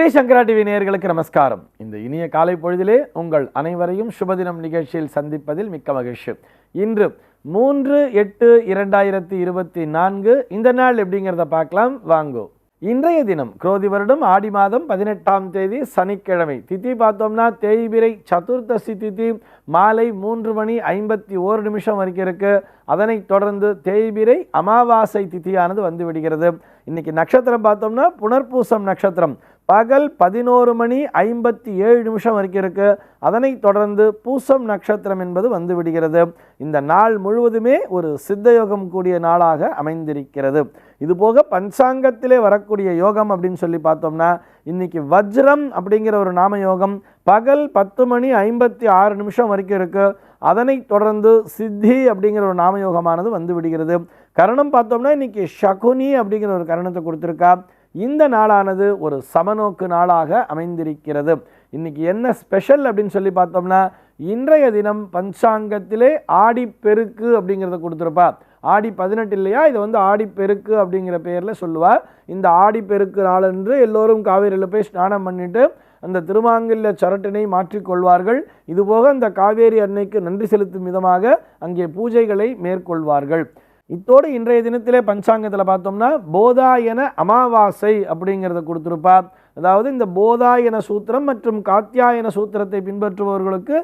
ஸ்ரீ சங்கரா TV நேயர்களுக்கு நமஸ்காரம். இந்த இனிய காலை பொழுதிலே உங்கள் அனைவரையும் சுபதினம் நிகழ்ச்சியில் சந்திப்பதில் மிக்க மகிழ்ச்சி. இன்று மூன்று எட்டு இரண்டாயிரத்தி இருபத்தி நான்கு இந்த நாள் எப்படிங்கிறத பார்க்கலாம். வாங்கோ. இன்றைய தினம் குரோதி வருடம் ஆடி மாதம் பதினெட்டாம் தேதி சனிக்கிழமை. திதி பார்த்தோம்னா தேய்பிரை சதுர்த்தசி திதி மாலை மூன்று மணி ஐம்பத்தி ஓரு நிமிஷம் வரைக்கும் இருக்கு. அதனைத் தொடர்ந்து தேய்பிரை அமாவாசை திதியானது வந்து விடுகிறது. இன்னைக்கு நட்சத்திரம் பார்த்தோம்னா புனர்பூசம் நட்சத்திரம். பகல் பதினோரு மணி ஐம்பத்தி ஏழு நிமிஷம் வரைக்கும் இருக்கு. அதனைத் தொடர்ந்து பூசம் நட்சத்திரம் என்பது வந்து விடுகிறது. இந்த நாள் முழுவதுமே ஒரு சித்தயோகம் கூடிய நாளாக அமைந்திருக்கிறது. இதுபோக பஞ்சாங்கத்திலே வரக்கூடிய யோகம் அப்படின்னு சொல்லி பார்த்தோம்னா இன்னைக்கு வஜ்ரம் அப்படிங்கிற ஒரு நாம யோகம் பகல் பத்து மணி ஐம்பத்தி ஆறு நிமிஷம் வரைக்கும் இருக்குது அதனைத் தொடர்ந்து சித்தி அப்படிங்கிற ஒரு நாமயோகமானது வந்து விடுகிறது. கரணம் பார்த்தோம்னா இன்னைக்கு ஷகுனி அப்படிங்கிற ஒரு கரணத்தை கொடுத்துருக்கா. இந்த நாளானது ஒரு சமநோக்கு நாளாக அமைந்திருக்கிறது. இன்றைக்கி என்ன ஸ்பெஷல் அப்படின்னு சொல்லி பார்த்தோம்னா இன்றைய தினம் பஞ்சாங்கத்திலே ஆடிப்பெருக்கு அப்படிங்கிறத கொடுத்துருப்பா. ஆடி பதினெட்டு இல்லையா? இது வந்து ஆடிப்பெருக்கு அப்படிங்கிற பேரில் சொல்லுவார் இந்த ஆடிப்பெருக்கு நாளன்று எல்லோரும் காவேரியில் போய் ஸ்நானம் பண்ணிட்டு அந்த திருமாங்கல்ய சரட்டினை மாற்றிக்கொள்வார்கள் இதுபோக அந்த காவேரி அன்னைக்கு நன்றி செலுத்தும் விதமாக அங்கே பூஜைகளை மேற்கொள்வார்கள். இத்தோடு இன்றைய தினத்திலே பஞ்சாங்கத்தில் பார்த்தோம்னா போதாயன அமாவாசை அப்படிங்கிறத கொடுத்துருப்பா அதாவது இந்த போதாயன சூத்திரம் மற்றும் காத்தியாயன சூத்திரத்தை பின்பற்றுபவர்களுக்கு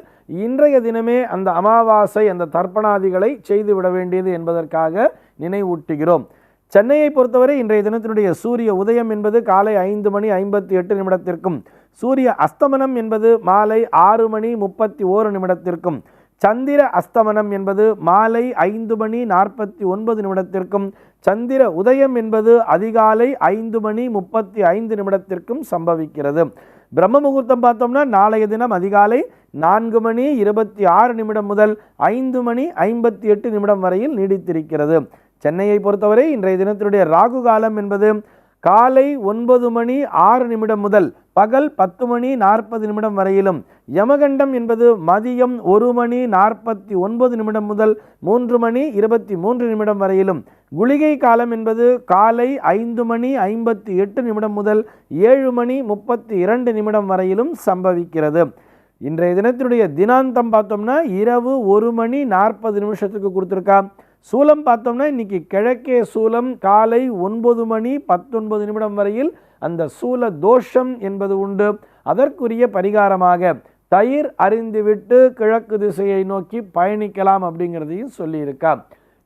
இன்றைய தினமே அந்த அமாவாசை அந்த தர்ப்பணாதிகளை செய்து விட வேண்டியது என்பதற்காக நினைவூட்டுகிறோம். சென்னையை பொறுத்தவரை இன்றைய தினத்தினுடைய சூரிய உதயம் என்பது காலை ஐந்து மணி ஐம்பத்தி எட்டு நிமிடத்திற்கும் சூரிய அஸ்தமனம் என்பது மாலை ஆறு மணி முப்பத்தி ஓரு நிமிடத்திற்கும் சந்திர அஸ்தமனம் என்பது மாலை ஐந்து மணி நாற்பத்தி ஒன்பது நிமிடத்திற்கும் சந்திர உதயம் என்பது அதிகாலை ஐந்து மணி முப்பத்தி ஐந்து நிமிடத்திற்கும் சம்பவிக்கிறது. பிரம்ம முகூர்த்தம் பார்த்தோம்னா நாளைய தினம் அதிகாலை நான்கு மணி இருபத்தி ஆறு நிமிடம் முதல் ஐந்து மணி ஐம்பத்தி எட்டு நிமிடம் வரையில் நீடித்திருக்கிறது. சென்னையை பொறுத்தவரை இன்றைய தினத்தினுடைய ராகு காலம் என்பது காலை ஒன்பது மணி ஆறு நிமிடம் முதல் பகல் பத்து மணி நாற்பது நிமிடம் வரையிலும் யமகண்டம் என்பது மதியம் ஒரு மணி நாற்பத்தி ஒன்பது நிமிடம் முதல் மூன்று மணி இருபத்தி மூன்று நிமிடம் வரையிலும். குளிகை காலம் என்பது காலை ஐந்து மணி ஐம்பத்தி எட்டு நிமிடம் முதல் ஏழு மணி முப்பத்தி இரண்டு நிமிடம் வரையிலும் சம்பவிக்கிறது. இன்றைய தினத்தினுடைய தினாந்தம் பார்த்தோம்னா இரவு ஒரு மணி நாற்பது நிமிஷத்துக்கு கொடுத்துருக்கா சூலம் பார்த்தோம்னா இன்னைக்கு கிழக்கே சூலம் காலை ஒன்பது மணி பத்தொன்பது நிமிடம் வரையில் அந்த சூல தோஷம் என்பது உண்டு. அதற்குரிய பரிகாரமாக தயிர் அறிந்துவிட்டு கிழக்கு திசையை நோக்கி பயணிக்கலாம் அப்படிங்கிறதையும் சொல்லியிருக்கா.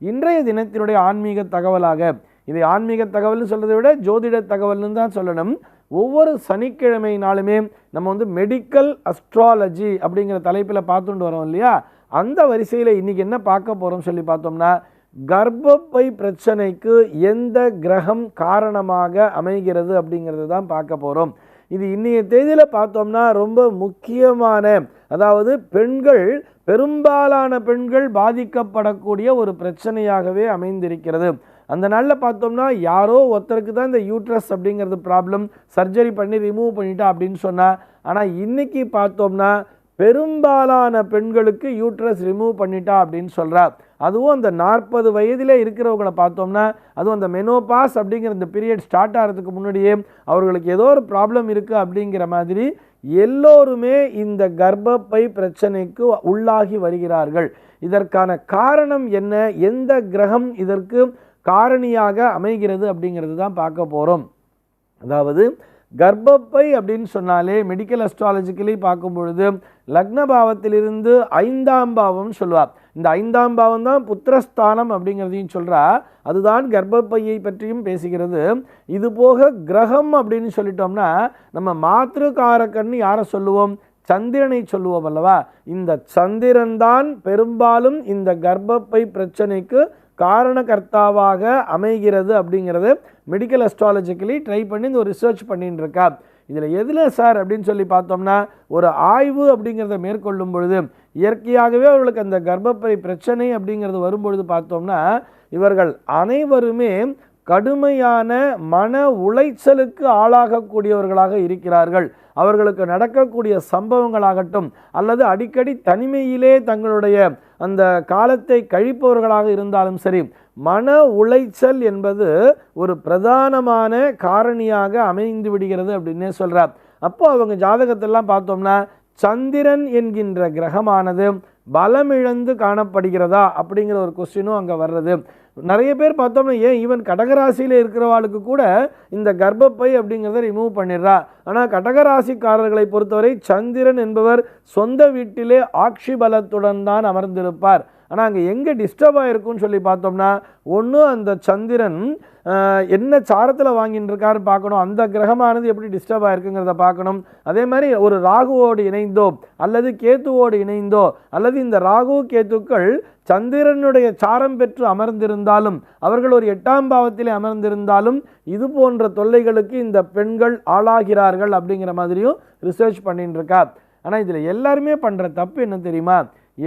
இன்றைய தினத்தினுடைய ஆன்மீக தகவலாக இதை ஆன்மீக தகவல்னு சொல்றதை விட ஜோதிட தகவல்னு தான் சொல்லணும். ஒவ்வொரு சனிக்கிழமை நாளுமே நம்ம வந்து மெடிக்கல் அஸ்ட்ராலஜி அப்படிங்கிற தலைப்பில் பார்த்துட்டு வரோம் இல்லையா? அந்த வரிசையில் இன்றைக்கி என்ன பார்க்க போகிறோம் சொல்லி பார்த்தோம்னா கர்ப்பப்பை பிரச்சனைக்கு எந்த கிரகம் காரணமாக அமைகிறது அப்படிங்கிறது தான் பார்க்க போகிறோம் இது இன்றைய தேதியில் பார்த்தோம்னா ரொம்ப முக்கியமான அதாவது பெண்கள் பெரும்பாலான பெண்கள் பாதிக்கப்படக்கூடிய ஒரு பிரச்சனையாகவே அமைந்திருக்கிறது. அந்த நாளில் பார்த்தோம்னா யாரோ ஒருத்தருக்கு தான் இந்த யூட்ரஸ் அப்படிங்கிறது ப்ராப்ளம் சர்ஜரி பண்ணி ரிமூவ் பண்ணிட்டா அப்படின்னு சொன்னால் ஆனால் இன்னைக்கு பார்த்தோம்னா பெரும்பாலான பெண்களுக்கு யூட்ரஸ் ரிமூவ் பண்ணிட்டா அப்படின்னு சொல்கிறார் அதுவும் அந்த நாற்பது வயதிலே இருக்கிறவங்களை பார்த்தோம்னா அதுவும் அந்த மெனோபாஸ் அப்படிங்கிற இந்த பீரியட் ஸ்டார்ட் ஆகிறதுக்கு முன்னாடியே அவர்களுக்கு ஏதோ ஒரு ப்ராப்ளம் இருக்குது அப்படிங்கிற மாதிரி எல்லோருமே இந்த கர்ப்பப்பை பிரச்சனைக்கு உள்ளாகி வருகிறார்கள். இதற்கான காரணம் என்ன? எந்த கிரகம் இதற்கு காரணியாக அமைகிறது அப்படிங்கிறது தான் பார்க்க போகிறோம் அதாவது கர்ப்பப்பை அப்படின்னு சொன்னாலே மெடிக்கல் அஸ்ட்ராலஜிக்கலி பார்க்கும் பொழுது லக்ன பாவத்திலிருந்து ஐந்தாம் பாவம் சொல்லுவார் இந்த ஐந்தாம் பாவம் தான் புத்திரஸ்தானம் அப்படிங்கிறதையும் சொல்கிறா அதுதான் கர்ப்பப்பையை பற்றியும் பேசுகிறது. இது போக கிரகம் அப்படின்னு சொல்லிட்டோம்னா நம்ம மாத்திருக்காரக்கன்னு யாரை சொல்லுவோம்? சந்திரனை சொல்லுவோம் அல்லவா? இந்த சந்திரன் தான் பெரும்பாலும் இந்த கர்ப்பப்பை பிரச்சனைக்கு காரணகர்த்தாவாக அமைகிறது அப்படிங்கிறது மெடிக்கல் அஸ்ட்ராலஜிக்கலி ட்ரை பண்ணி இந்த ஒரு ரிசர்ச் பண்ணிட்டு இருக்கா இதில் எதில் சார் அப்படின்னு சொல்லி பார்த்தோம்னா ஒரு ஆய்வு அப்படிங்கிறத மேற்கொள்ளும் பொழுது இயற்கையாகவே அவர்களுக்கு அந்த கர்ப்பப்பை பிரச்சனை அப்படிங்கிறது வரும்பொழுது பார்த்தோம்னா இவர்கள் அனைவருமே கடுமையான மன உளைச்சலுக்கு ஆளாகக்கூடியவர்களாக இருக்கிறார்கள். அவர்களுக்கு நடக்கக்கூடிய சம்பவங்களாகட்டும் அல்லது அடிக்கடி தனிமையிலே தங்களுடைய அந்த காலத்தை கழிப்பவர்களாக இருந்தாலும் சரி மன உளைச்சல் என்பது ஒரு பிரதானமான காரணியாக அமைந்து விடுகிறது அப்படின்னே சொல்கிறார் அப்போது அவங்க ஜாதகத்தெல்லாம் பார்த்தோம்னா சந்திரன் என்கின்ற கிரகமானது பலமிழந்து காணப்படுகிறதா அப்படிங்கிற ஒரு கொஸ்டினும் அங்கே வர்றது. நிறைய பேர் பார்த்தோம்னா ஏன் ஈவன் கடகராசியில் இருக்கிறவாளுக்கு கூட இந்த கர்ப்பப்பை அப்படிங்கிறத ரிமூவ் பண்ணிடுறா? ஆனால் கடகராசிக்காரர்களை பொறுத்தவரை சந்திரன் என்பவர் சொந்த வீட்டிலே ஆட்சி பலத்துடன் தான் அமர்ந்திருப்பார். ஆனால் அங்கே எங்கே டிஸ்டர்ப் ஆகிருக்குன்னு சொல்லி பார்த்தோம்னா ஒன்று அந்த சந்திரன் என்ன சாரத்தில் வாங்கிட்டு இருக்காருன்னு பார்க்கணும். அந்த கிரகமானது எப்படி டிஸ்டர்ப் ஆகிருக்குங்கிறத பார்க்கணும். அதே மாதிரி ஒரு ராகுவோடு இணைந்தோ அல்லது கேத்துவோடு இணைந்தோ அல்லது இந்த ராகு கேத்துக்கள் சந்திரனுடைய சாரம் பெற்று அமர்ந்திருந்தாலும் அவர்கள் ஒரு எட்டாம் பாவத்திலே அமர்ந்திருந்தாலும் இது போன்ற தொல்லைகளுக்கு இந்த பெண்கள் ஆளாகிறார்கள் அப்படிங்கிற மாதிரியும் ரிசர்ச் பண்ணிட்டு இருக்கா ஆனால் இதில் எல்லாருமே பண்ணுற தப்பு என்ன தெரியுமா?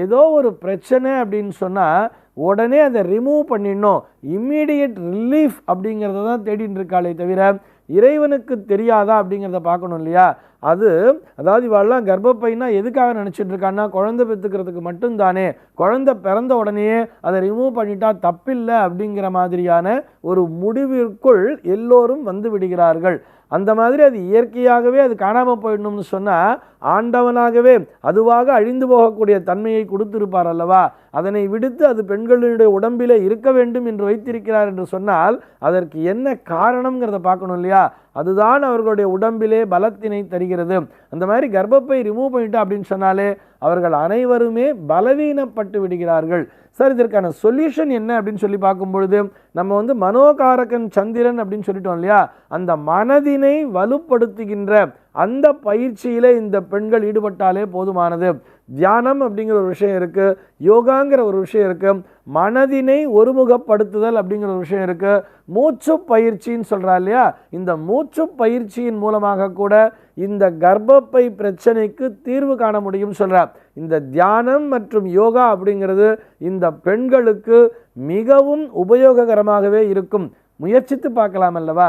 ஏதோ ஒரு பிரச்சனை அப்படின்னு சொன்னால் உடனே அதை ரிமூவ் பண்ணிடணும். இம்மீடியட் ரிலீஃப் அப்படிங்கிறத தான் தேடின்னு இருக்காளே தவிர இறைவனுக்கு தெரியாதா அப்படிங்கிறத பார்க்கணும் இல்லையா? அது அதாவது இவாள்லாம் கர்ப்பப்பைனா எதுக்காக நினச்சிட்டு இருக்கான்னா குழந்தை பெற்றுக்கிறதுக்கு மட்டும்தானே. குழந்தை பிறந்த உடனேயே அதை ரிமூவ் பண்ணிட்டா தப்பில்லை அப்படிங்கிற மாதிரியான ஒரு முடிவிற்குள் எல்லோரும் வந்து விடுகிறார்கள். அந்த மாதிரி அது இயற்கையாகவே அது காணாமல் போயிடணும்னு சொன்னால் ஆண்டவனாகவே அதுவாக அழிந்து போகக்கூடிய தன்மையை கொடுத்திருப்பார் அல்லவா? அதனை விடுத்து அது பெண்களுடைய உடம்பிலே இருக்க வேண்டும் என்று வைத்திருக்கிறார் என்று சொன்னால் அதற்கு என்ன காரணம்ங்கிறத பார்க்கணும் இல்லையா? அதுதான் அவர்களுடைய உடம்பிலே பலத்தினை தருகிறது. அந்த மாதிரி கர்ப்பப்பை ரிமூவ் பண்ணிட்டா அப்படின்னு சொன்னாலே அவர்கள் அனைவருமே பலவீனப்பட்டு விடுகிறார்கள். சார் இதற்கான சொல்யூஷன் என்ன அப்படின்னு சொல்லி பார்க்கும் பொழுது நம்ம வந்து மனோகாரகன் சந்திரன் அப்படின்னு சொல்லிட்டோம் இல்லையா? அந்த மனதினை வலுப்படுத்துகின்ற அந்த பயிற்சியில் இந்த பெண்கள் ஈடுபட்டாலே போதுமானது. தியானம் அப்படிங்கிற ஒரு விஷயம் இருக்குது யோகாங்கிற ஒரு விஷயம் இருக்குது மனதினை ஒருமுகப்படுத்துதல் அப்படிங்கிற ஒரு விஷயம் இருக்குது மூச்சு பயிற்சின்னு சொல்கிறா இல்லையா? இந்த மூச்சு பயிற்சியின் மூலமாக கூட இந்த கர்ப்பப்பை பிரச்சனைக்கு தீர்வு காண முடியும் சொல்கிறார் இந்த தியானம் மற்றும் யோகா அப்படிங்கிறது இந்த பெண்களுக்கு மிகவும் உபயோககரமாகவே இருக்கும். முயற்சித்து பார்க்கலாம் அல்லவா?